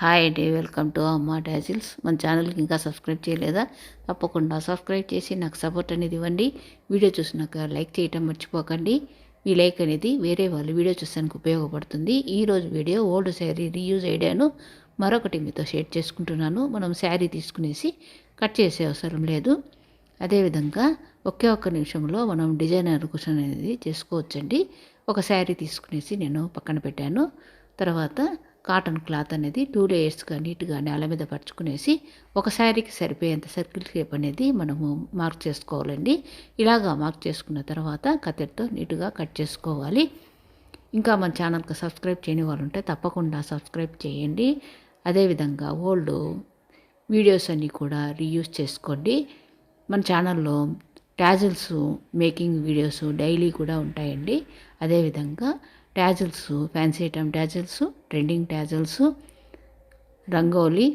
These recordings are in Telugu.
హాయ్ అండి వెల్కమ్ టు అమ్మ డాజిల్స్. మన ఛానల్కి ఇంకా సబ్స్క్రైబ్ చేయలేదా? తప్పకుండా సబ్స్క్రైబ్ చేసి నాకు సపోర్ట్ అనేది ఇవ్వండి. వీడియో చూసినాక లైక్ చేయటం మర్చిపోకండి. ఈ లైక్ అనేది వేరే వాళ్ళు వీడియో చూసానికి ఉపయోగపడుతుంది. ఈరోజు వీడియో ఓల్డ్ శారీ రీయూజ్ ఐడియాను మరొకటి మీతో షేర్ చేసుకుంటున్నాను. మనం శారీ తీసుకునేసి కట్ చేసే అవసరం లేదు. అదేవిధంగా ఒకే ఒక్క నిమిషంలో మనం డిజైనర్ కుషన్ అనేది చేసుకోవచ్చండి. ఒక శారీ తీసుకునేసి నేను పక్కన పెట్టాను. తర్వాత కాటన్ క్లాత్ అనేది టూ లేయర్స్గా నీట్గా నేల మీద పరుచుకునేసి ఒక శారీకి సరిపోయేంత సర్కిల్ షేప్ అనేది మనము మార్క్ చేసుకోవాలండి. ఇలాగా మార్క్ చేసుకున్న తర్వాత కత్తెరతో నీట్గా కట్ చేసుకోవాలి. ఇంకా మన ఛానల్కి సబ్స్క్రైబ్ చేయని వాళ్ళు ఉంటే తప్పకుండా సబ్స్క్రైబ్ చేయండి. అదేవిధంగా ఓల్డ్ వీడియోస్ అన్నీ కూడా రీయూజ్ చేసుకోండి. మన ఛానల్లో ట్యాజిల్స్ మేకింగ్ వీడియోస్ డైలీ కూడా ఉంటాయండి. అదేవిధంగా tassels fancy item tassels trending tassels rangoli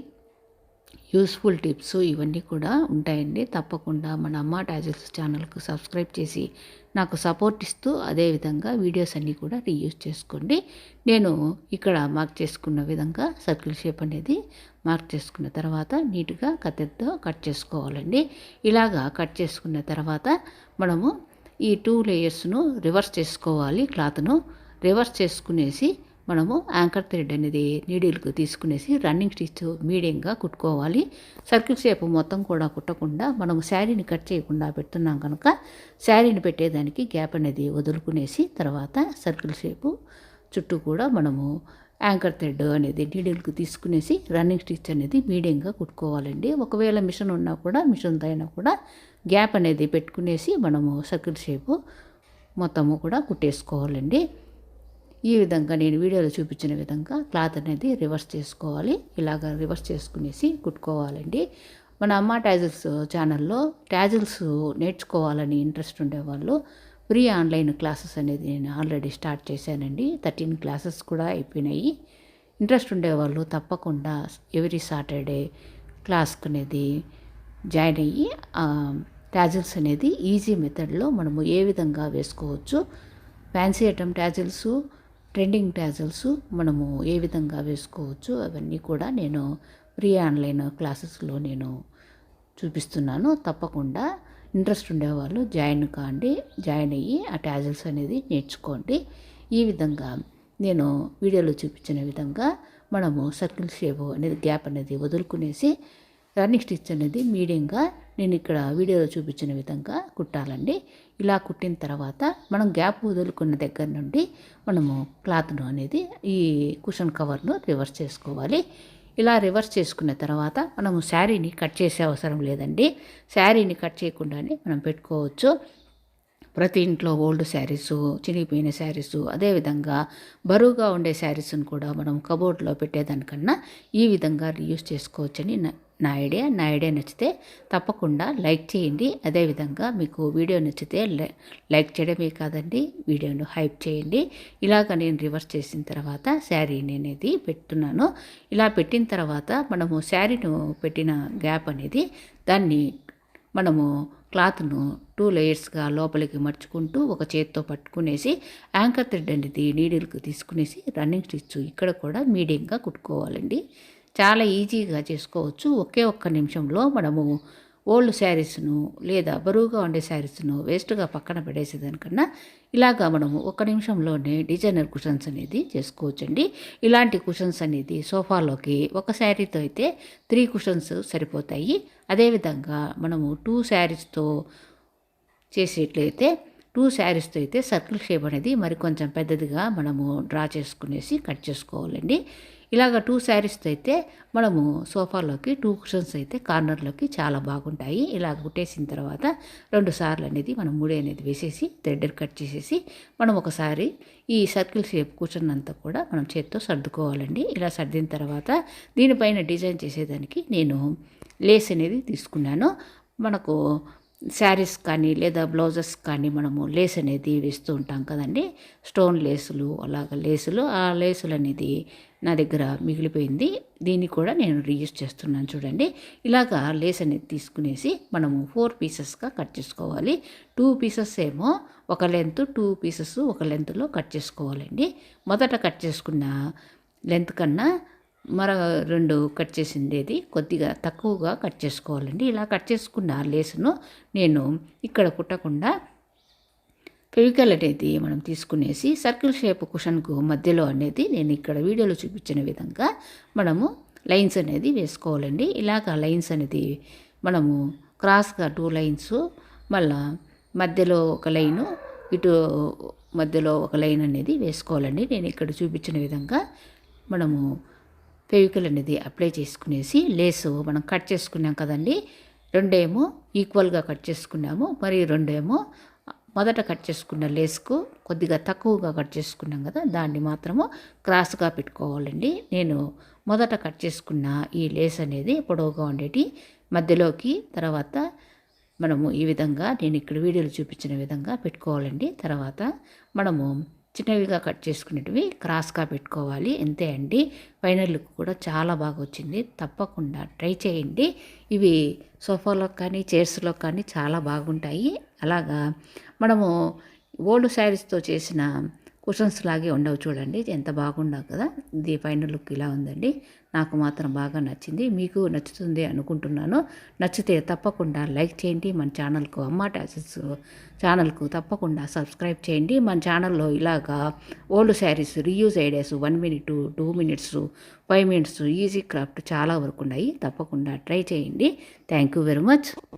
useful tips ఇవన్నీ కూడా ఉంటాయండి. తప్పకుండా మన అమ్మ ట్యాజిల్స్ ఛానల్కు సబ్స్క్రైబ్ చేసి నాకు సపోర్ట్ ఇస్తూ అదేవిధంగా వీడియోస్ అన్నీ కూడా రీయూజ్ చేసుకోండి. నేను ఇక్కడ మార్క్ చేసుకున్న విధంగా సర్కిల్ షేప్ అనేది మార్క్ చేసుకున్న తర్వాత నీట్గా కత్తెరతో కట్ చేసుకోవాలండి. ఇలాగా కట్ చేసుకున్న తర్వాత మనము ఈ టూ లేయర్స్ను రివర్స్ చేసుకోవాలి క్లాత్ను. రివర్స్ చేసుకునేసి మనము యాంకర్ థ్రెడ్ అనేది నీడిల్కి తీసుకునేసి రన్నింగ్ స్టిచ్ మీడియంగా కుట్టుకోవాలి. సర్కిల్ షేప్ మొత్తం కూడా కుట్టకుండా మనము శారీని కట్ చేయకుండా పెడుతున్నాం కనుక శారీని పెట్టేదానికి గ్యాప్ అనేది వదులుకునేసి తర్వాత సర్కిల్ షేపు చుట్టూ కూడా మనము యాంకర్ థ్రెడ్ అనేది నీడిల్కి తీసుకునేసి రన్నింగ్ స్టిచ్ అనేది మీడియంగా కుట్టుకోవాలండి. ఒకవేళ మిషన్ ఉన్నా కూడా మిషన్ అయినా కూడా గ్యాప్ అనేది పెట్టుకునేసి మనము సర్కిల్ షేపు మొత్తము కూడా కుట్టేసుకోవాలండి. ఈ విధంగా నేను వీడియోలో చూపించిన విధంగా క్లాత్ అనేది రివర్స్ చేసుకోవాలి. ఇలాగ రివర్స్ చేసుకునేసి కుట్టుకోవాలండి. మన అమ్మ ట్యాజిల్స్ ఛానల్లో ట్యాజిల్స్ నేర్చుకోవాలని ఇంట్రెస్ట్ ఉండేవాళ్ళు ఫ్రీ ఆన్లైన్ క్లాసెస్ అనేది నేను ఆల్రెడీ స్టార్ట్ చేశానండి. థర్టీన్ క్లాసెస్ కూడా అయిపోయినాయి. ఇంట్రెస్ట్ ఉండేవాళ్ళు తప్పకుండా ఎవ్రీ సాటర్డే క్లాస్కి అనేది జాయిన్ అయ్యి ట్యాజిల్స్ అనేది ఈజీ మెథడ్లో మనము ఏ విధంగా వేసుకోవచ్చు fancy item tassels trending tassels మనము ఏ విధంగా వేసుకోవచ్చు అవన్నీ కూడా నేను ఫ్రీ ఆన్లైన్ క్లాసెస్లో నేను చూపిస్తున్నాను. తప్పకుండా ఇంట్రెస్ట్ ఉండేవాళ్ళు జాయిన్ కాండి జాయిన్ అయ్యి ఆ ట్యాజల్స్ అనేది నేర్చుకోండి. ఈ విధంగా నేను వీడియోలో చూపించిన విధంగా మనము సర్కిల్ షేప్ అనేది గ్యాప్ అనేది వదులుకునేసి రన్నింగ్ స్టిచ్ అనేది మీడియంగా నేను ఇక్కడ వీడియోలో చూపించిన విధంగా కుట్టాలండి. ఇలా కుట్టిన తర్వాత మనం గ్యాప్ వదులుకున్న దగ్గర నుండి మనము క్లాత్ను అనేది ఈ కుషన్ కవర్ను రివర్స్ చేసుకోవాలి. ఇలా రివర్స్ చేసుకున్న తర్వాత మనము శారీని కట్ చేసే అవసరం లేదండి. శారీని కట్ చేయకుండానే మనం పెట్టుకోవచ్చు. ప్రతి ఇంట్లో ఓల్డ్ శారీసు చినిగిపోయిన శారీసు అదేవిధంగా బరువుగా ఉండే శారీస్ను కూడా మనం కబోర్డ్లో పెట్టేదానికన్నా ఈ విధంగా రీయూస్ చేసుకోవచ్చని నా ఐడియా నా ఐడియా నచ్చితే తప్పకుండా లైక్ చేయండి. అదేవిధంగా మీకు వీడియో నచ్చితే లైక్ చేయడమే కాదండి వీడియోను హైప్ చేయండి. ఇలాగ నేను రివర్స్ చేసిన తర్వాత శారీని అనేది పెట్టున్నాను. ఇలా పెట్టిన తర్వాత మనము శారీను పెట్టిన గ్యాప్ అనేది దాన్ని మనము క్లాత్ను టూ లేయర్స్గా లోపలికి మర్చుకుంటూ ఒక చేత్తో పట్టుకునేసి యాంకర్ థ్రెడ్ అనేది నీడిల్కి తీసుకునేసి రన్నింగ్ స్టిచ్ ఇక్కడ కూడా మీడియంగా కుట్టుకోవాలండి. చాలా ఈజీగా చేసుకోవచ్చు. ఒకే ఒక్క నిమిషంలో మనము ఓల్డ్ శారీస్ను లేదా బరువుగా ఉండే శారీస్ను వేస్ట్గా పక్కన పడేసేదానికన్నా ఇలాగా మనము ఒక నిమిషంలోనే డిజైనర్ కుషన్స్ అనేది చేసుకోవచ్చండి. ఇలాంటి కుషన్స్ అనేది సోఫాలోకి ఒక శారీతో అయితే త్రీ కుషన్స్ సరిపోతాయి. అదేవిధంగా మనము టూ శారీస్తో చేసేట్లయితే టూ శారీస్తో అయితే సర్కిల్ షేప్ అనేది మరి కొంచెం పెద్దదిగా మనము డ్రా చేసుకునేసి కట్ చేసుకోవాలండి. ఇలాగ టూ శారీస్తో అయితే మనము సోఫాలోకి టూ కుషన్స్ అయితే కార్నర్లోకి చాలా బాగుంటాయి. ఇలా కుట్టేసిన తర్వాత రెండు సార్లు అనేది మనం ముడి అనేది వేసేసి థ్రెడ్డర్ కట్ చేసేసి మనం ఒకసారి ఈ సర్కిల్ షేప్ కూర్చున్నంతా కూడా మనం చేత్తో సర్దుకోవాలండి. ఇలా సర్దిన తర్వాత దీనిపైన డిజైన్ చేసేదానికి నేను లేస్ అనేది తీసుకున్నాను. మనకు శారీస్ కానీ లేదా బ్లౌజెస్ కానీ మనము లేస్ అనేది వేస్తూ ఉంటాం కదండి. స్టోన్ లేసులు అలాగ లేసులు ఆ లేసులు అనేది నా దగ్గర మిగిలిపోయింది. దీన్ని కూడా నేను రీయూజ్ చేస్తున్నాను చూడండి. ఇలాగా లేస్ అనేది తీసుకునేసి మనము ఫోర్ పీసెస్గా కట్ చేసుకోవాలి. టూ పీసెస్ ఏమో ఒక లెంత్ టూ పీసెస్ ఒక లెంత్లో కట్ చేసుకోవాలండి. మొదట కట్ చేసుకున్న లెంత్ కన్నా మర రెండు కట్ చేసిండేది. కొద్దిగా తక్కువగా కట్ చేసుకోవాలండి. ఇలా కట్ చేసుకున్న లేసును నేను ఇక్కడ కుట్టకుండా ఫెవికల్ అనేది మనం తీసుకునేసి సర్కిల్ షేప్ కుషన్కు మధ్యలో అనేది నేను ఇక్కడ వీడియోలో చూపించిన విధంగా మనము లైన్స్ అనేది వేసుకోవాలండి. ఇలాగ లైన్స్ అనేది మనము క్రాస్గా టూ లైన్స్ మళ్ళా మధ్యలో ఒక లైను ఇటు మధ్యలో ఒక లైన్ అనేది వేసుకోవాలండి. నేను ఇక్కడ చూపించిన విధంగా మనము ఫెవికల్ అనేది అప్లై చేసుకునేసి లేసు మనం కట్ చేసుకున్నాం కదండి. రెండేమో ఈక్వల్గా కట్ చేసుకున్నాము మరి రెండేమో మొదట కట్ చేసుకున్న లేస్కు కొద్దిగా తక్కువగా కట్ చేసుకున్నాం కదా దాన్ని మాత్రము క్రాస్గా పెట్టుకోవాలండి. నేను మొదట కట్ చేసుకున్న ఈ లేస్ అనేది పొడవుగా ఉండేటి మధ్యలోకి తర్వాత మనము ఈ విధంగా నేను ఇక్కడ వీడియోలో చూపించిన విధంగా పెట్టుకోవాలండి. తర్వాత మనము చిన్నవిగా కట్ చేసుకునేటివి క్రాస్గా పెట్టుకోవాలి. అంతే అండి. ఫైనల్ లుక్ కూడా చాలా బాగా వచ్చింది. తప్పకుండా ట్రై చేయండి. ఇవి సోఫాలో కానీ చైర్స్లో కానీ చాలా బాగుంటాయి. అలాగా మనము ఓల్డ్ శారీస్తో చేసిన కుషన్స్ లాగే ఉండవు చూడండి. ఎంత బాగుండవు కదా? ఇది ఫైనల్ లుక్ ఇలా ఉందండి. నాకు మాత్రం బాగా నచ్చింది. మీకు నచ్చుతుంది అనుకుంటున్నాను. నచ్చితే తప్పకుండా లైక్ చేయండి. మన ఛానల్కు అమ్మ టాసెస్ ఛానల్కు తప్పకుండా సబ్స్క్రైబ్ చేయండి. మన ఛానల్లో ఇలాగా old saris reuse ideas one minute two minutes five minutes easy craft చాలా వరకు ఉన్నాయి. తప్పకుండా ట్రై చేయండి. Thank you very much.